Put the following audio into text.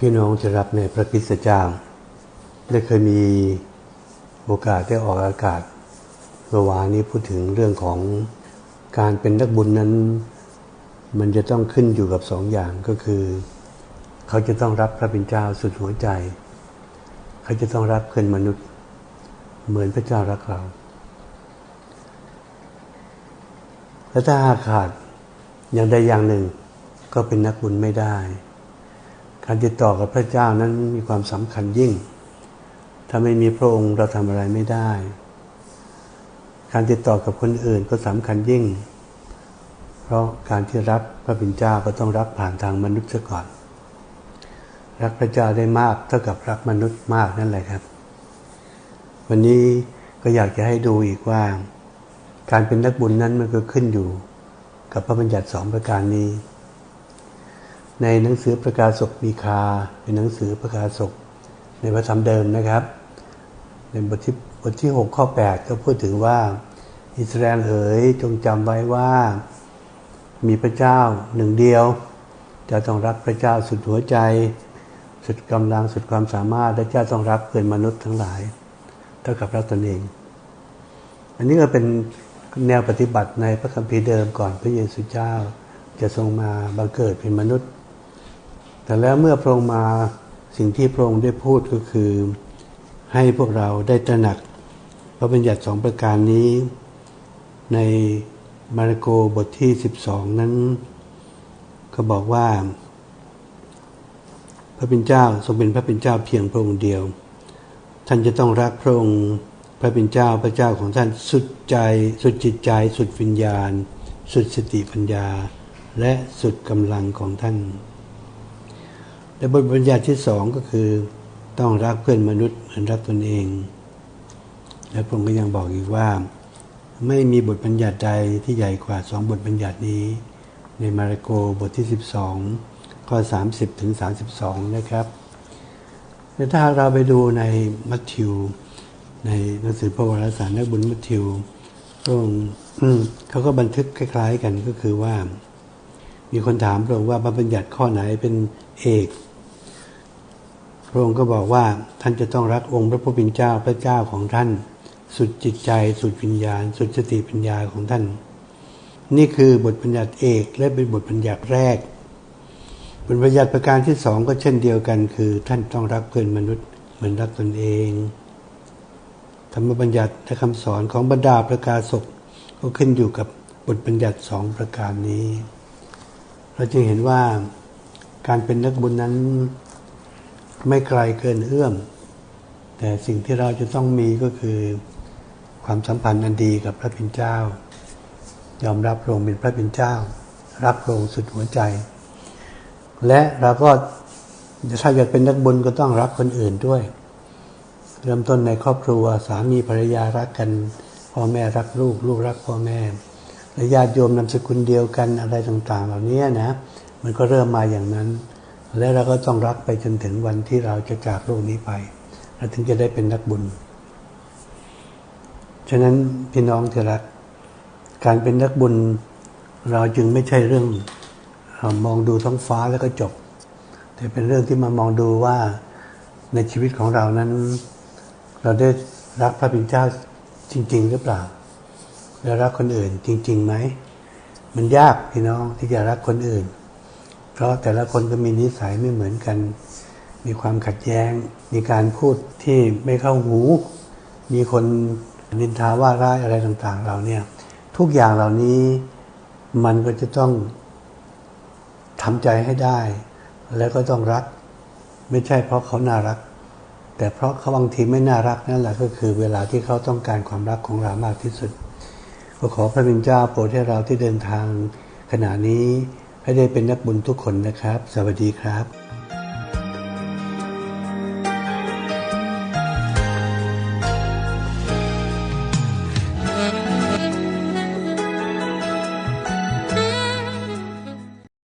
พี่น้องจะรับในพระคิดเจ้าได้เคยมีโอกาสได้ออกอากาศเมื่อวานนี้พูดถึงเรื่องของการเป็นนักบุญนั้น มันจะต้องขึ้นอยู่กับสองอย่างก็คือ เขาจะต้องรับพระเป็นเจ้าสุดหัวใจ เขาจะต้องรับเพื่อนมนุษย์ เหมือนพระเจ้ารักเราและถ้าขาดอย่างใดอย่างหนึ่ง ก็เป็นนักบุญไม่ได้ การติดต่อกับพระเจ้านั้นมีความสำคัญยิ่ง ถ้าไม่มีพระองค์เราทำอะไรไม่ได้ การติดต่อกับคนอื่นก็สำคัญยิ่ง เพราะการที่รับพระบิณเจ้าก็ต้องรับผ่านทางมนุษย์ซะก่อน รักพระเจ้าได้มากเท่ากับรักมนุษย์มากนั่นแหละครับ วันนี้ก็อยากจะให้ดูอีกว่า การเป็นนักบุญนั้นมันก็ขึ้นอยู่ กับพระบัญญัติสองประการนี้ ในหนังสือประกาศกมีคา เป็นหนังสือประกาศกในพระธรรมเดิมนะครับ ในบทที่บทที่ 6 ข้อ 8 ก็พูดถึงว่า อิสราเอลเอ๋ยจงจำไว้ว่า มีพระเจ้าหนึ่งเดียว จะต้องรักพระเจ้าสุดหัวใจ สุดกำลังสุดความสามารถและเจ้าต้องรักเพื่อนมนุษย์ทั้งหลาย เท่ากับรักตนเอง อันนี้ก็เป็นแนวปฏิบัติในพระคัมภีร์เดิมก่อนพระเยซูเจ้าจะทรงมาบังเกิดเป็นมนุษย์ แต่แล้วเมื่อพระองค์มาสิ่งที่พระองค์ได้พูดก็คือให้พวกเราได้ตระหนักพระบัญญัติสองประการนี้ ในมาระโกบทที่ 12 นั้น ก็บอกว่า พระเป็นเจ้าทรงเป็นพระเป็นเจ้าเพียงพระองค์เดียว ท่านจะต้องรักพระองค์พระเป็นเจ้าพระเจ้าของท่านสุดใจ สุดจิตใจ สุดวิญญาณ สุดสติปัญญา และสุดกำลังของท่าน และบทบัญญัติที่สองก็คือ ต้องรักเพื่อนมนุษย์เหมือนรักตนเอง และพระองค์ก็ยังบอกอีกว่า ไม่มีบทบัญญัติใดที่ใหญ่กว่าสองบทบัญญัตินี้ ในมาระโกบทที่ 12 ข้อ 30 ถึง 32 นะครับแต่ถ้าเราไปดูในมัทธิว ในหนังสือพระวรสารนักบุญมัทธิวพระองค์เขาก็บันทึกคล้าย ๆ กันก็คือว่า มีคนถามพระองค์ว่าบัญญัติข้อไหนเป็นเอก พระองค์ก็บอกว่าท่านจะต้องรักองค์พระผู้เป็นเจ้าพระเจ้าของท่าน สุดจิตใจ สุดวิญญาณ สุดสติปัญญาของท่าน นี่คือบทบัญญัติเอกและเป็นบทบัญญัติแรกบทบัญญัติประการที่สองก็เช่นเดียวกันคือ ท่านต้องรักเพื่อนมนุษย์เหมือนรักตนเองธรรมบัญญัติและคำสอนของบรรดาประกาศกก็ขึ้นอยู่กับบทบัญญัติสองประการนี้ เราจึงเห็นว่าการเป็นนักบุญนั้น ไม่ไกลเกินเอื้อม แต่สิ่งที่เราจะต้องมีก็คือความสัมพันธ์อันดีกับพระเป็นเจ้า ยอมรับพระองค์เป็นพระเป็นเจ้า รักพระองค์สุดหัวใจ และเราก็ถ้าอยากเป็นนักบุญก็ต้องรักคนอื่นด้วย เริ่มต้นในครอบครัวสามีภรรยารักกัน พ่อแม่รักลูก ลูกรักพ่อแม่และญาติโยมนามสกุลเดียวกันอะไรต่างๆ เหล่านี้นะ มันก็เริ่มมาอย่างนั้น และเราก็ต้องรักไปจนถึงวันที่เราจะจากโลกนี้ไปเราถึงจะได้เป็นนักบุญ ฉะนั้นพี่น้องที่รัก การเป็นนักบุญ เราจึงไม่ใช่เรื่องมองดูท้องฟ้าแล้วก็จบ แต่เป็นเรื่องที่มามองดูว่าในชีวิตของเรานั้น เราได้รักพระบิดาจริง ๆ หรือเปล่า และรักคนอื่นจริงๆไหม มันยากพี่น้องที่จะรักคนอื่น เพราะแต่ละคนก็มีนิสัยไม่เหมือนกัน มีความขัดแย้ง มีการพูดที่ไม่เข้าหู มีคนนินทาว่าร้ายอะไรต่างๆ เราเนี่ย ทุกอย่างเหล่านี้มันก็จะต้องทำใจให้ได้ แล้วก็ต้องรัก ไม่ใช่เพราะเขาน่ารัก แต่เพราะเขาบางทีไม่น่ารักนั่นแหละก็คือเวลาที่เขาต้องการความรักของเรามากที่สุดก็ขอพระบิดาเจ้าโปรดให้เราที่เดินทางขณะนี้ ให้ได้เป็นนักบุญทุกคนนะครับ สวัสดีครับ